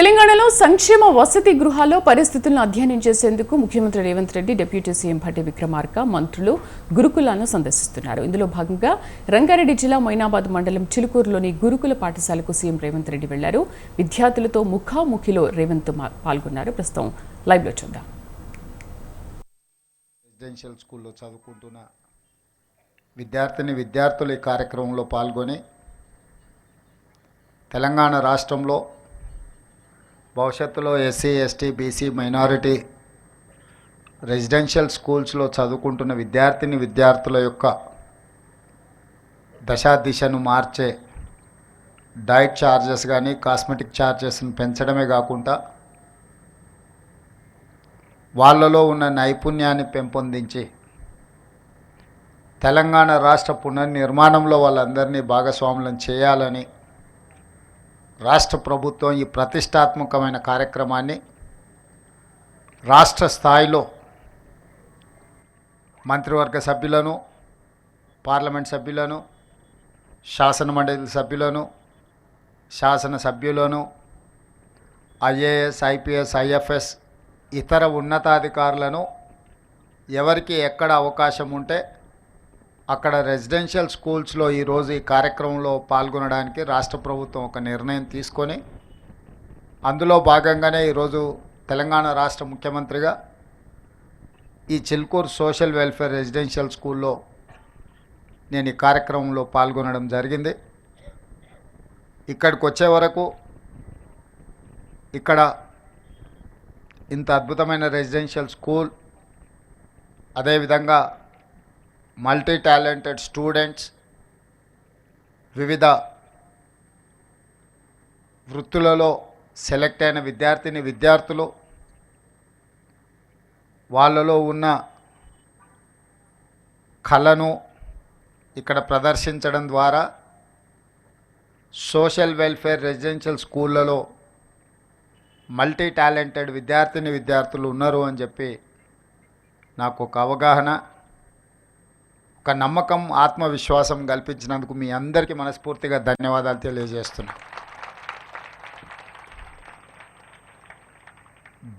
తెలంగాణలో సంక్షేమ వసతి గృహాల్లో పరిస్థితులను అధ్యయనం చేసేందుకు ముఖ్యమంత్రి రేవంత్ రెడ్డి డిప్యూటీ సీఎం భట్టి విక్రమార్క మంత్రులు గురుకులాలను సందర్శిస్తున్నారు. ఇందులో భాగంగా రంగారెడ్డి జిల్లా మైనాబాద్ మండలం చిలుకూరులోని గురుకుల పాఠశాలకు సీఎం రేవంత్ రెడ్డి వెళ్ళారు. విద్యార్థులతో ముఖాముఖిలో రేవంత్ పాల్గొన్నారు. ప్రస్తుతం లైవ్లో చూద్దాం. రెసిడెన్షియల్ స్కూల్లో చదువుకుంటున్న విద్యార్థిని విద్యార్థులు ఈ కార్యక్రమంలో పాల్గొని తెలంగాణ రాష్ట్రంలో భవిష్యత్తులో SC ST BC minority residential స్కూల్స్లో చదువుకుంటున్న విద్యార్థిని విద్యార్థుల యొక్క దశా దిశను మార్చే డైట్ ఛార్జెస్ కానీ కాస్మెటిక్ ఛార్జెస్ని పెంచడమే కాకుండా వాళ్ళలో ఉన్న నైపుణ్యాన్ని పెంపొందించి తెలంగాణ రాష్ట్ర పునర్నిర్మాణంలో వాళ్ళందరినీ భాగస్వాములను చేయాలని రాష్ట్ర ప్రభుత్వం ఈ ప్రతిష్టాత్మకమైన కార్యక్రమాన్ని రాష్ట్ర స్థాయిలో మంత్రివర్గ సభ్యులను పార్లమెంట్ సభ్యులను శాసన మండలి సభ్యులను శాసన సభ్యులను ఐఏఎస్ ఐపీఎస్ ఐఎఫ్ఎస్ ఇతర ఉన్నతాధికారులను ఎవరికి ఎక్కడ అవకాశం ఉంటే అక్కడ రెసిడెన్షియల్ స్కూల్స్లో ఈరోజు ఈ కార్యక్రమంలో పాల్గొనడానికి రాష్ట్ర ప్రభుత్వం ఒక నిర్ణయం తీసుకొని అందులో భాగంగానే ఈరోజు తెలంగాణ రాష్ట్ర ముఖ్యమంత్రిగా ఈ చిల్కూరు సోషల్ వెల్ఫేర్ రెసిడెన్షియల్ స్కూల్లో నేను ఈ కార్యక్రమంలో పాల్గొనడం జరిగింది. ఇక్కడికి వచ్చే వరకు ఇక్కడ ఇంత అద్భుతమైన రెసిడెన్షియల్ స్కూల్ అదేవిధంగా మల్టీ టాలెంటెడ్ స్టూడెంట్స్ వివిధ వృత్తులలో సెలెక్ట్ అయిన విద్యార్థిని విద్యార్థులు వాళ్ళలో ఉన్న కళను ఇక్కడ ప్రదర్శించడం ద్వారా సోషల్ వెల్ఫేర్ రెసిడెన్షియల్ స్కూళ్ళలో మల్టీ టాలెంటెడ్ విద్యార్థిని విద్యార్థులు ఉన్నారు అని చెప్పి నాకు ఒక అవగాహన. ఒక నమ్మకం ఆత్మవిశ్వాసం కల్పించినందుకు మీ అందరికీ మనస్ఫూర్తిగా ధన్యవాదాలు తెలియజేస్తున్నా.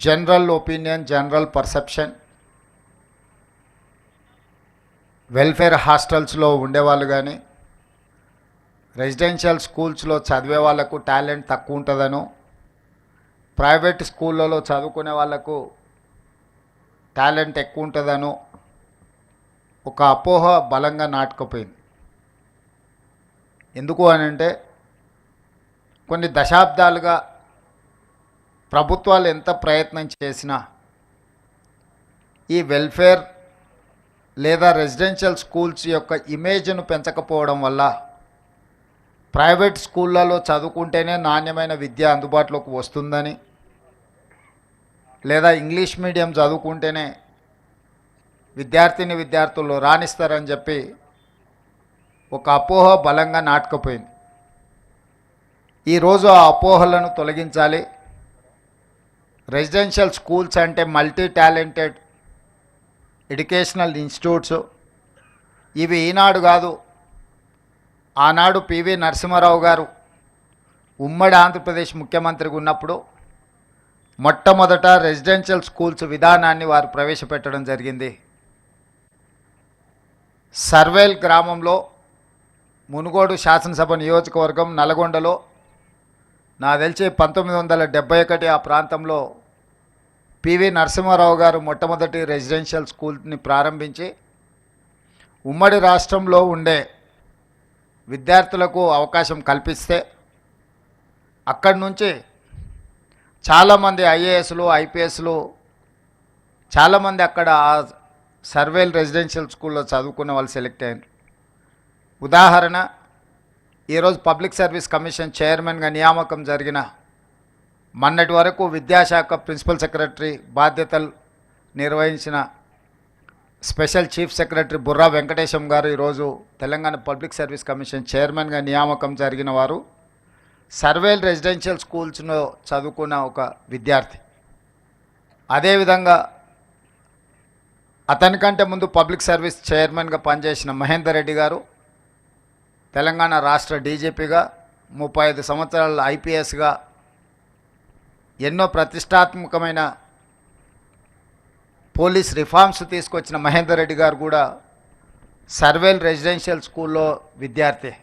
General opinion general perception welfare హాస్టల్స్లో ఉండేవాళ్ళు కానీ రెసిడెన్షియల్ స్కూల్స్లో చదివే వాళ్ళకు టాలెంట్ తక్కువ ఉంటుందనో ప్రైవేట్ స్కూళ్ళలో చదువుకునే వాళ్ళకు టాలెంట్ ఎక్కువ ఉంటుందనో ఒక అపోహ బలంగా నాటుకుపోయింది. ఎందుకు అని అంటే కొన్ని దశాబ్దాలుగా ప్రభుత్వాలు ఎంత ప్రయత్నం చేసినా ఈ వెల్ఫేర్ లేదా రెసిడెన్షియల్ స్కూల్స్ యొక్క ఇమేజ్ను పెంచకపోవడం వల్ల ప్రైవేట్ స్కూళ్ళలో చదువుకుంటేనే నాణ్యమైన విద్య అందుబాటులోకి వస్తుందని లేదా ఇంగ్లీష్ మీడియం చదువుకుంటేనే విద్యార్థిని విద్యార్థులు రాణిస్తారని చెప్పి ఒక అపోహ బలంగా నాటుకుపోయింది. ఈరోజు ఆ అపోహలను తొలగించాలి. రెసిడెన్షియల్ స్కూల్స్ అంటే మల్టీ టాలెంటెడ్ ఎడ్యుకేషనల్ ఇన్స్టిట్యూట్స్. ఇవి ఈనాడు కాదు ఆనాడు పివి నరసింహారావు గారు ఉమ్మడి ఆంధ్రప్రదేశ్ ముఖ్యమంత్రిగా ఉన్నప్పుడు మొట్టమొదట రెసిడెన్షియల్ స్కూల్స్ విధానాన్ని వారు ప్రవేశపెట్టడం జరిగింది. సర్వేల్ గ్రామంలో మునుగోడు శాసనసభ నియోజకవర్గం నల్గొండలో నా తెలిసి పంతొమ్మిది వందల డెబ్బై ఒకటి ఆ ప్రాంతంలో పివి నరసింహారావు గారు మొట్టమొదటి రెసిడెన్షియల్ స్కూల్ని ప్రారంభించి ఉమ్మడి రాష్ట్రంలో ఉండే విద్యార్థులకు అవకాశం కల్పిస్తే అక్కడి నుంచి చాలామంది ఐఏఎస్లు ఐపీఎస్లు చాలామంది అక్కడ సర్వేల్ రెసిడెన్షియల్ స్కూల్లో చదువుకున్న వాళ్ళు సెలెక్ట్ అయ్యారు. ఉదాహరణ ఈరోజు పబ్లిక్ సర్వీస్ కమిషన్ చైర్మన్గా నియామకం జరిగిన మొన్నటి వరకు విద్యాశాఖ ప్రిన్సిపల్ సెక్రటరీ బాధ్యతలు నిర్వహించిన special chief secretary Burra Venkatesham garu ఈరోజు తెలంగాణ పబ్లిక్ సర్వీస్ కమిషన్ చైర్మన్గా నియామకం జరిగిన వారు సర్వేల్ రెసిడెన్షియల్ స్కూల్స్లో చదువుకున్న ఒక విద్యార్థి. అదేవిధంగా అతనికంటే ముందు పబ్లిక్ సర్వీస్ చైర్మన్గా పనిచేసిన మహేందర్ రెడ్డి గారు తెలంగాణ రాష్ట్ర డీజీపీగా ముప్పై ఐదు సంవత్సరాల ఐపీఎస్గా ఎన్నో ప్రతిష్టాత్మకమైన పోలీస్ రిఫార్మ్స్ తీసుకొచ్చిన మహేందర్ రెడ్డి గారు కూడా సర్వేల్ రెసిడెన్షియల్ స్కూల్లో విద్యార్థి.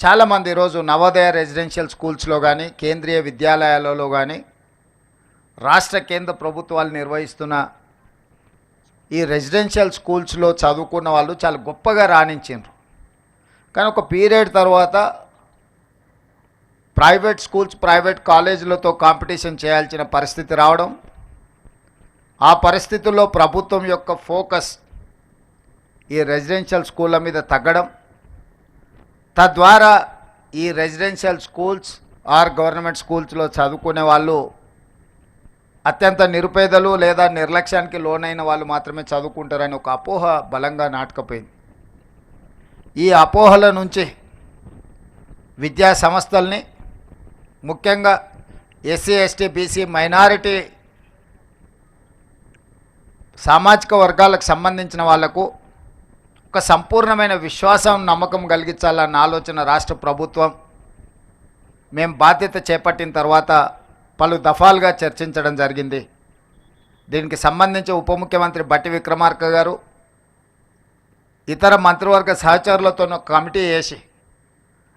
చాలామంది ఈరోజు నవోదయ రెసిడెన్షియల్ స్కూల్స్లో కానీ కేంద్రీయ విద్యాలయాలలో కానీ రాష్ట్ర కేంద్ర ప్రభుత్వాలు నిర్వహిస్తున్న ఈ రెసిడెన్షియల్ స్కూల్స్లో చదువుకున్న వాళ్ళు చాలా గొప్పగా రాణించారు కానీ ఒక పీరియడ్ తర్వాత ప్రైవేట్ స్కూల్స్ ప్రైవేట్ కాలేజీలతో కాంపిటీషన్ చేయాల్సిన పరిస్థితి రావడం ఆ పరిస్థితుల్లో ప్రభుత్వం యొక్క ఫోకస్ ఈ రెసిడెన్షియల్ స్కూళ్ళ మీద తగ్గడం తద్వారా ఈ రెసిడెన్షియల్ స్కూల్స్ ఆర్ గవర్నమెంట్ స్కూల్స్లో చదువుకునే వాళ్ళు అత్యంత నిరుపేదలు లేదా నిర్లక్ష్యానికి లోనైన వాళ్ళు మాత్రమే చదువుకుంటారని ఒక అపోహ బలంగా నాటకపోయింది. ఈ అపోహల నుంచి విద్యా సంస్థల్ని ముఖ్యంగా ఎస్సీ ఎస్టీ బీసీ మైనారిటీ సామాజిక వర్గాలకు సంబంధించిన వాళ్ళకు ఒక సంపూర్ణమైన విశ్వాసం నమ్మకం కలిగించాలన్న ఆలోచన రాష్ట్ర ప్రభుత్వం. మేము బాధ్యత చేపట్టిన తర్వాత పలు దఫాలుగా చర్చించడం జరిగింది. దీనికి సంబంధించి ఉప ముఖ్యమంత్రి బట్టి విక్రమార్క గారు ఇతర మంత్రివర్గ సహచరులతో కమిటీ వేసి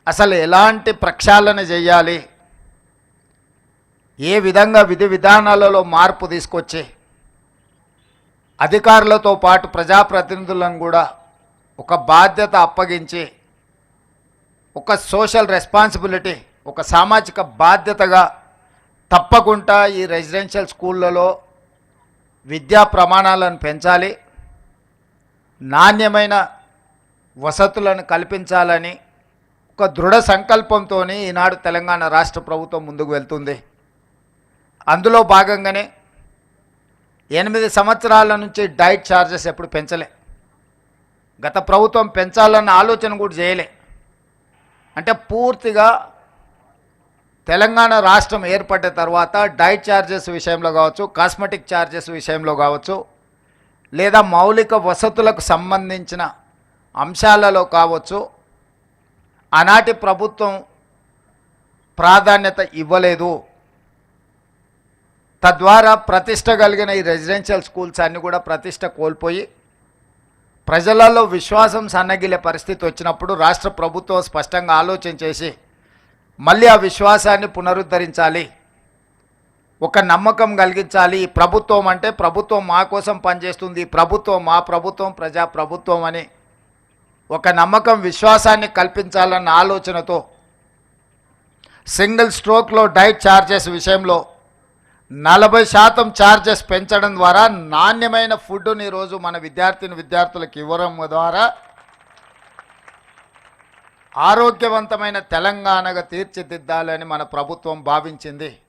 అసలు ఎలాంటి ప్రక్షాళన చేయాలి? ఏ విధంగా విధి విధానాలలో మార్పు తీసుకొచ్చి అధికారులతో పాటు ప్రజాప్రతినిధులను కూడా ఒక బాధ్యత అప్పగించి ఒక సోషల్ రెస్పాన్సిబిలిటీ ఒక సామాజిక బాధ్యతగా తప్పకుండా ఈ రెసిడెన్షియల్ స్కూళ్ళలో విద్యా ప్రమాణాలను పెంచాలి నాణ్యమైన వసతులను కల్పించాలని ఒక దృఢ సంకల్పంతో ఈనాడు తెలంగాణ రాష్ట్ర ప్రభుత్వం ముందుకు వెళ్తుంది. అందులో భాగంగానే ఎనిమిది సంవత్సరాల నుంచి డైట్ ఛార్జెస్ ఎప్పుడు పెంచలే. గత ప్రభుత్వం పెంచాలన్న ఆలోచన కూడా చేయలే. అంటే పూర్తిగా తెలంగాణ రాష్ట్రం ఏర్పడ్డ తర్వాత డైట్ ఛార్జెస్ విషయంలో కావచ్చు కాస్మెటిక్ ఛార్జెస్ విషయంలో కావచ్చు లేదా మౌలిక వసతులకు సంబంధించిన అంశాలలో కావచ్చు ఆనాటి ప్రభుత్వం ప్రాధాన్యత ఇవ్వలేదు. తద్వారా ప్రతిష్ట కలిగిన ఈ రెసిడెన్షియల్ స్కూల్స్ అన్నీ కూడా ప్రతిష్ట కోల్పోయి ప్రజలలో విశ్వాసం సన్నగిలే పరిస్థితి వచ్చినప్పుడు రాష్ట్ర ప్రభుత్వం స్పష్టంగా ఆలోచన చేసి మళ్ళీ ఆ విశ్వాసాన్ని పునరుద్ధరించాలి. ఒక నమ్మకం కలిగించాలి. ప్రభుత్వం అంటే ప్రభుత్వం మా కోసం పనిచేస్తుంది. ప్రభుత్వం మా ప్రభుత్వం ప్రజా ప్రభుత్వం అని. ఒక నమ్మకం విశ్వాసాన్ని కల్పించాలన్న ఆలోచనతో సింగిల్ స్ట్రోక్లో డైట్ ఛార్జెస్ విషయంలో నలభై శాతం ఛార్జెస్ పెంచడం ద్వారా నాణ్యమైన ఫుడ్ని ఈరోజు మన విద్యార్థిని విద్యార్థులకు ఇవ్వడం ద్వారా ఆరోగ్యవంతమైన తెలంగాణగా తీర్చిదిద్దాలని మన ప్రభుత్వం భావించింది.